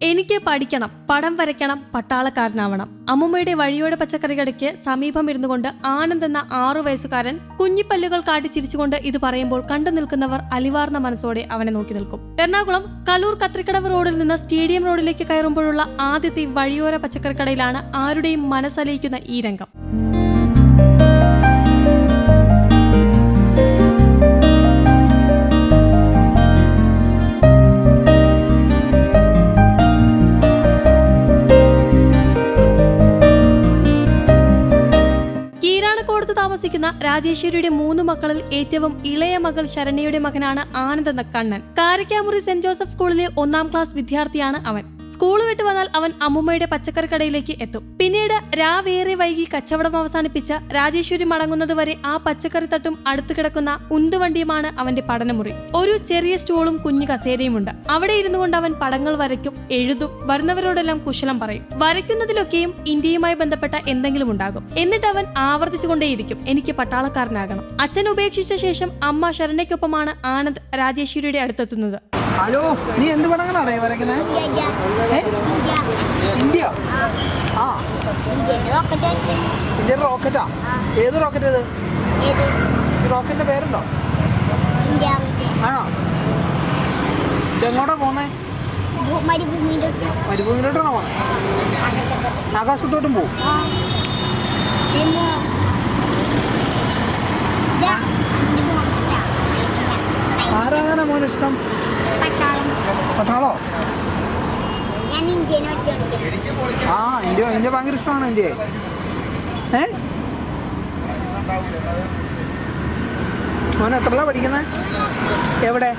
എനിക്ക് പഠിക്കണം പടം വരയ്ക്കണം പട്ടാളക്കാരനാവണം. അമ്മുമ്മയുടെ വഴിയോടെ പച്ചക്കറികടയ്ക്ക് സമീപം ഇരുന്നു കൊണ്ട് ആനന്ദ് എന്ന ആറു വയസ്സുകാരൻ കുഞ്ഞിപ്പല്ലുകൾ കാട്ടി ചിരിച്ചുകൊണ്ട് ഇത് പറയുമ്പോൾ കണ്ടു നിൽക്കുന്നവർ അലിവാർന്ന മനസ്സോടെ അവനെ നോക്കി നിൽക്കും. എറണാകുളം കലൂർ കത്രിക്കടവ് റോഡിൽ നിന്ന് സ്റ്റേഡിയം റോഡിലേക്ക് കയറുമ്പോഴുള്ള ആദ്യത്തെ വഴിയോര പച്ചക്കറിക്കടയിലാണ് ആരുടെയും മനസ്സലിയിക്കുന്ന ഈ രംഗം. കീരാണക്കോടത്ത് താമസിക്കുന്ന രാജേശ്വരിയുടെ മൂന്ന് മക്കളിൽ ഏറ്റവും ഇളയ മകൾ ശരണ്യയുടെ മകനാണ് ആനന്ദ് കണ്ണൻ. കാരക്കാമുറി സെന്റ് ജോസഫ് സ്കൂളിലെ ഒന്നാം ക്ലാസ് വിദ്യാർത്ഥിയാണ് അവൻ. സ്കൂൾ വിട്ട് വന്നാൽ അവൻ അമ്മുമ്മയുടെ പച്ചക്കറി കടയിലേക്ക് എത്തും. പിന്നീട് രാവേറെ വൈകി കച്ചവടം അവസാനിപ്പിച്ച രാജേശ്വരി മടങ്ങുന്നത് വരെ ആ പച്ചക്കറി തട്ടും അടുത്ത് കിടക്കുന്ന ഉന്തുവണ്ടിയുമാണ് അവന്റെ പഠനമുറി. ഒരു ചെറിയ സ്റ്റോളും കുഞ്ഞു കസേരയും ഉണ്ട് അവിടെ ഇരുന്നു കൊണ്ട് അവൻ പടങ്ങൾ വരയ്ക്കും എഴുതും വരുന്നവരോടെല്ലാം കുശലം പറയും. വരയ്ക്കുന്നതിലൊക്കെയും ഇന്ത്യയുമായി ബന്ധപ്പെട്ട എന്തെങ്കിലും ഉണ്ടാകും. എന്നിട്ട് അവൻ ആവർത്തിച്ചുകൊണ്ടേയിരിക്കും എനിക്ക് പട്ടാളക്കാരനാകണം. അച്ഛൻ ഉപേക്ഷിച്ച ശേഷം അമ്മ ശരണയ്ക്കൊപ്പമാണ് ആനന്ദ് രാജേശ്വരിയുടെ അടുത്തെത്തുന്നത്. ഹലോ നീ എന്ത് പടങ്ങളാണ് വരയ്ക്കുന്നത്? ഇന്ത്യ ആ. റോക്കറ്റാ? ഏത് റോക്കറ്റ് ഇത്? റോക്കറ്റിന്റെ പേരുണ്ടോ? ആണോ? ഇതെങ്ങോട്ടാ പോന്നേ? മരുഭൂമിയിലോട്ടാണോ പോണേ ആകാശത്തോട്ടും പോവും. ആരാധന മോനിഷ്ടം പട്ടാളോ ആ ഇന്ത്യ ഇന്ത്യ ഭയങ്കര ഇഷ്ടമാണ് ഇന്ത്യയെ. ഏ? മോൻ എത്രല്ല പഠിക്കുന്നത് എവിടെ?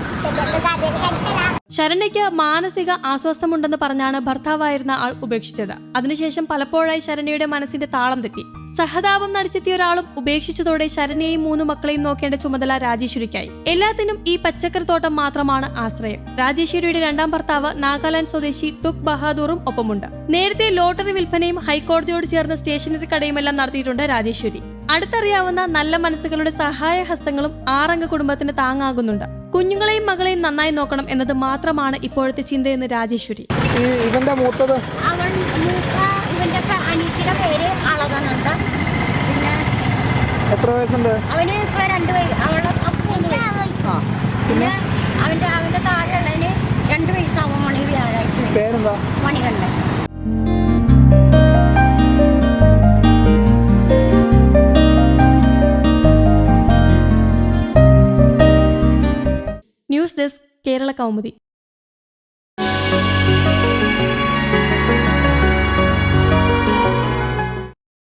ശരണ്യയ്ക്ക് മാനസിക ആശ്വാസമുണ്ടെന്ന് പറഞ്ഞാണ് ഭർത്താവായിരുന്ന ആൾ ഉപേക്ഷിച്ചത്. അതിനുശേഷം പലപ്പോഴായി ശരണ്യയുടെ മനസ്സിന്റെ താളം തെറ്റി. സഹതാപം നടിച്ചെത്തിയ ഒരാളും ഉപേക്ഷിച്ചതോടെ ശരണ്യയും മൂന്ന് മക്കളെയും നോക്കേണ്ട ചുമതല രാജേശ്വരിക്കായി. എല്ലാത്തിനും ഈ പച്ചക്കറി തോട്ടം മാത്രമാണ് ആശ്രയം. രാജേശ്വരിയുടെ രണ്ടാം ഭർത്താവ് നാഗാലാൻഡ് സ്വദേശി ടുക് ബഹാദൂറും ഒപ്പമുണ്ട്. നേരത്തെ ലോട്ടറി വിൽപ്പനയും ഹൈക്കോടതിയോട് ചേർന്ന സ്റ്റേഷനറി കടയുമെല്ലാം നടത്തിയിട്ടുണ്ട് രാജേശ്വരി. അടുത്തറിയാവുന്ന നല്ല മനസ്സുകളുടെ സഹായ ഹസ്തങ്ങളും ആറംഗ കുടുംബത്തിന് താങ്ങാകുന്നുണ്ട്. കുഞ്ഞുങ്ങളെയും മകളെയും നന്നായി നോക്കണം എന്നത് മാത്രമാണ് ഇപ്പോഴത്തെ ചിന്തയെന്ന് രാജേശ്വരി. ഈ ഇവന്റെ മൂത്തത്? അവൻ മൂത്ത ഇവന്റെ അനിയത്തിയുടെ പേര് അളകനുണ്ട്. പിന്നെ എത്ര വയസ്സുണ്ട്? അവന് ഇപ്പൊ രണ്ട് വയസ്സ് അവളെ പിന്നെ? അവന്റെ അവന്റെ താഴെയുള്ളതിന് രണ്ട് വയസ്സാവും മണി വ്യാഴാഴ്ച. പേരെന്താ? മണികളിൽ ഡെസ്ക് കേരള കൗമുദി